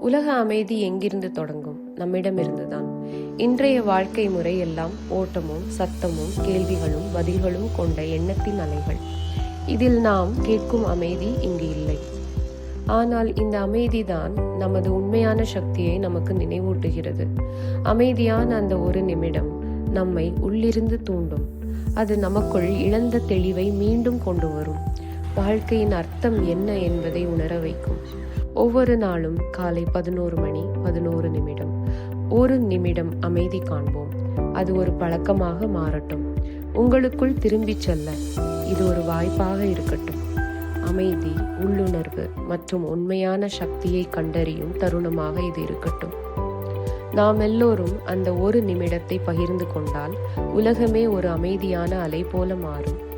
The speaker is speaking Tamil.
உலக அமைதி எங்கிருந்து தொடங்கும்? நம்மிடமிருந்துதான் இன்றைய வாழ்க்கை முறை எல்லாம் ஓட்டமும் சத்தமும் கேள்விகளும் பதில்களும் கொண்ட எண்ணத்தின் அலைகள். இதில் நாம் கேட்கும் அமைதி இங்கு இல்லை. ஆனால் இந்த அமைதிதான் நமது உண்மையான சக்தியை நமக்கு நினைவூட்டுகிறது. அமைதியான அந்த ஒரு நிமிடம் நம்மை உள்ளிருந்து தூண்டும். அது நமக்குள் இழந்த தெளிவை மீண்டும் கொண்டு வரும். வாழ்க்கையின் அர்த்தம் என்ன என்பதை உணர வைக்கும். ஒவ்வொரு நாளும் காலை பதினோரு மணி பதினோரு நிமிடம். ஒரு நிமிடம் அமைதி காண்போம். அது ஒரு பழக்கமாக மாறட்டும். உங்களுக்குள் திரும்பிச் செல்ல இது ஒரு வாய்ப்பாக இருக்கட்டும். அமைதி உள்ளுணர்வு மற்றும் உண்மையான சக்தியை கண்டறியும் தருணமாக இது இருக்கட்டும். நாம் எல்லோரும் அந்த ஒரு நிமிடத்தை பகிர்ந்து கொண்டால் உலகமே ஒரு அமைதியான அலை போல மாறும்.